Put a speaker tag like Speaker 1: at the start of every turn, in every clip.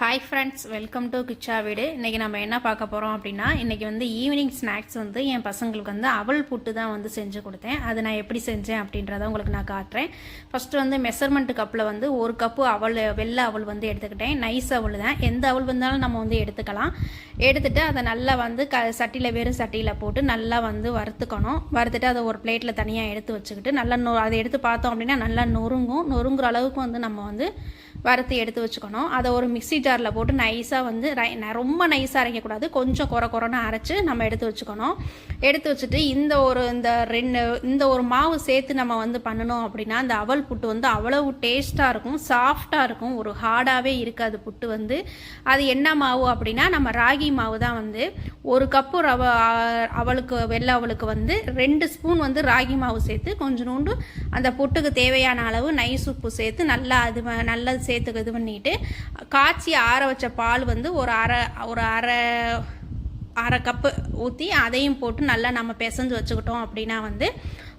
Speaker 1: Hi friends welcome to Kichcha வீடு இன்றைக்கி நம்ம என்ன பார்க்க போகிறோம் அப்படின்னா இன்றைக்கி வந்து ஈவினிங் ஸ்நாக்ஸ் வந்து என் பசங்களுக்கு வந்து அவல் புட்டு தான் வந்து செஞ்சு கொடுத்தேன். அது நான் எப்படி செஞ்சேன் அப்படின்றத உங்களுக்கு நான் காட்டுறேன். ஃபஸ்ட்டு வந்து மெஷர்மெண்ட் கப்பில் வந்து ஒரு கப்பு அவல் வெள்ளை அவல் வந்து எடுத்துக்கிட்டேன். நைஸ் அவல் தான். எந்த அவல் வந்தாலும் நம்ம வந்து எடுத்துக்கலாம். எடுத்துகிட்டு அதை நல்லா வந்து க சட்டியில் வெறும் சட்டியில் போட்டு நல்லா வந்து வறுத்துக்கணும். வறுத்துட்டு அதை ஒரு பிளேட்டில் தனியாக எடுத்து வச்சுக்கிட்டு நல்லா நொ அதை எடுத்து பார்த்தோம் அப்படின்னா நல்லா நொறுங்கும். நொறுங்குற அளவுக்கு வந்து நம்ம வந்து வறுத்து எடுத்து வச்சுக்கணும். அதை ஒரு மிக்ஸி ஜாரில் போட்டு நைஸாக வந்து ரை- ந- ரொம்ப நைஸாக அரைக்கக்கூடாது கொஞ்சம் குறை குறைன்னு அரைச்சி நம்ம எடுத்து வச்சுக்கணும். எடுத்து வச்சுட்டு இந்த ஒரு இந்த ரெண்டு இந்த ஒரு மாவு சேர்த்து நம்ம வந்து பண்ணணும் அப்படின்னா அந்த அவல் புட்டு வந்து அவ்வளவு டேஸ்ட்டாக இருக்கும். சாஃப்டாக இருக்கும். ஒரு ஹார்டாகவே இருக்காது புட்டு வந்து. அது என்ன மாவு அப்படின்னா நம்ம ராகி மாவு தான் வந்து. ஒரு கப்பு ரவ அவளுக்கு வெள்ளை அவளுக்கு வந்து ரெண்டு ஸ்பூன் வந்து ராகி மாவு சேர்த்து கொஞ்சோண்டு அந்த புட்டுக்கு தேவையான அளவு நைஸ் உப்பு சேர்த்து நல்லா அது நல்லா சேர்த்து இது பண்ணிட்டு காய்ச்சி ஆற வச்ச பால் வந்து ஒரு அரை ஒரு அரை அரை கப்பு ஊற்றி அதையும் போட்டு நல்லா நம்ம பிசைஞ்சு வச்சுக்கிட்டோம் அப்படின்னா வந்து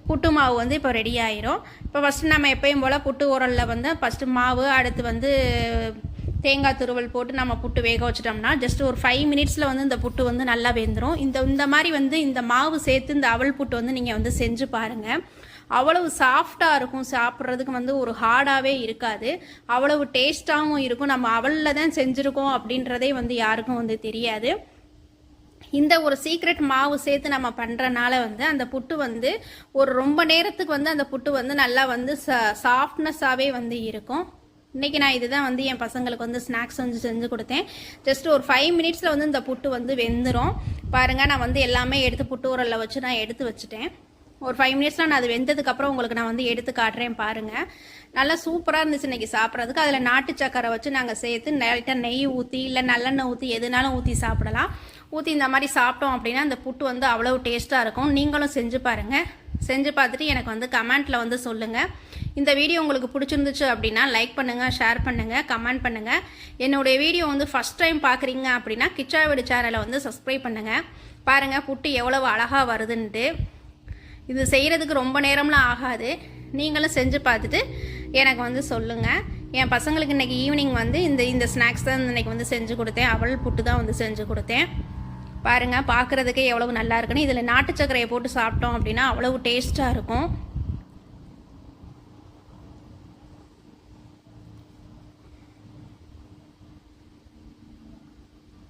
Speaker 1: புட்டு மாவு வந்து இப்போ ரெடி ஆயிரும். இப்போ ஃபஸ்ட்டு நம்ம எப்பயும் போல் புட்டு உரலில் வந்து ஃபஸ்ட்டு மாவு அடுத்து வந்து தேங்காய் துருவல் போட்டு நம்ம புட்டு வேக வச்சிட்டோம்னா ஜஸ்ட் ஒரு ஃபைவ் மினிட்ஸில் வந்து இந்த புட்டு வந்து நல்லா வெந்துடும் இந்த இந்த மாதிரி வந்து இந்த மாவு சேர்த்து இந்த அவல் புட்டு வந்து நீங்கள் வந்து செஞ்சு பாருங்கள் அவ்வளவு சாஃப்டாக இருக்கும் சாப்பிட்றதுக்கு வந்து ஒரு ஹார்டாகவே இருக்காது. அவ்வளவு டேஸ்ட்டாகவும் இருக்கும். நம்ம அவலில் தான் செஞ்சுருக்கோம் அப்படின்றதே வந்து யாருக்கும் வந்து தெரியாது. இந்த ஒரு சீக்ரெட் மாவு சேர்த்து நம்ம பண்ணுறனால வந்து அந்த புட்டு வந்து ஒரு ரொம்ப நேரத்துக்கு வந்து அந்த புட்டு வந்து நல்லா வந்து ச சாஃப்ட்னஸாகவே வந்து இருக்கும். இன்றைக்கி நான் இதுதான் வந்து என் பசங்களுக்கு வந்து ஸ்நாக்ஸ் வந்து செஞ்சு கொடுத்தேன். ஜஸ்ட் ஒரு ஃபைவ் மினிட்ஸில் வந்து இந்த புட்டு வந்து வெந்துடும் பாருங்கள் நான் வந்து எல்லாமே எடுத்து புட்டு உரலில் வச்சு நான் எடுத்து வச்சுட்டேன். ஒரு ஃபைவ் மினிட்ஸில் நான் அது வெந்ததுக்கப்புறம் உங்களுக்கு நான் வந்து எடுத்து காட்டுறேன் பாருங்கள் நல்லா சூப்பராக இருந்துச்சு இன்னைக்கு சாப்பிட்றதுக்கு. அதில் நாட்டு சக்கரை வச்சு நாங்கள் சேர்த்து லைட்டாக நெய் ஊற்றி இல்லை நல்லெண்ணெய் ஊற்றி எதுனாலும் ஊற்றி சாப்பிடலாம். ஊற்றி இந்த மாதிரி சாப்பிட்டோம் அப்படின்னா அந்த புட்டு வந்து அவ்வளோ டேஸ்ட்டாக இருக்கும். நீங்களும் செஞ்சு பாருங்கள் செஞ்சு பார்த்துட்டு எனக்கு வந்து கமெண்ட்டில் வந்து சொல்லுங்கள் இந்த வீடியோ உங்களுக்கு பிடிச்சிருந்துச்சு அப்படின்னா லைக் பண்ணுங்கள் ஷேர் பண்ணுங்கள் கமெண்ட் பண்ணுங்கள் என்னுடைய வீடியோ வந்து ஃபஸ்ட் டைம் பார்க்குறீங்க அப்படின்னா கிச்சா வீடு சேனலை வந்து சப்ஸ்கிரைப் பண்ணுங்கள் பாருங்கள் புட்டு எவ்வளவு அழகாக வருதுன்ட்டு. இது செய்கிறதுக்கு ரொம்ப நேரம்லாம் ஆகாது. நீங்களும் செஞ்சு பார்த்துட்டு எனக்கு வந்து சொல்லுங்கள் என் பசங்களுக்கு இன்றைக்கி ஈவினிங் வந்து இந்த இந்த ஸ்நாக்ஸ் தான் இன்னைக்கு வந்து செஞ்சு கொடுத்தேன். அவள் புட்டு தான் வந்து செஞ்சு கொடுத்தேன். பாருங்கள் பார்க்குறதுக்கே எவ்வளவு நல்லா இருக்குன்னு. இதில் நாட்டு சர்க்கரையை போட்டு சாப்பிட்டோம் அப்படின்னா அவ்வளவு டேஸ்ட்டாக இருக்கும்.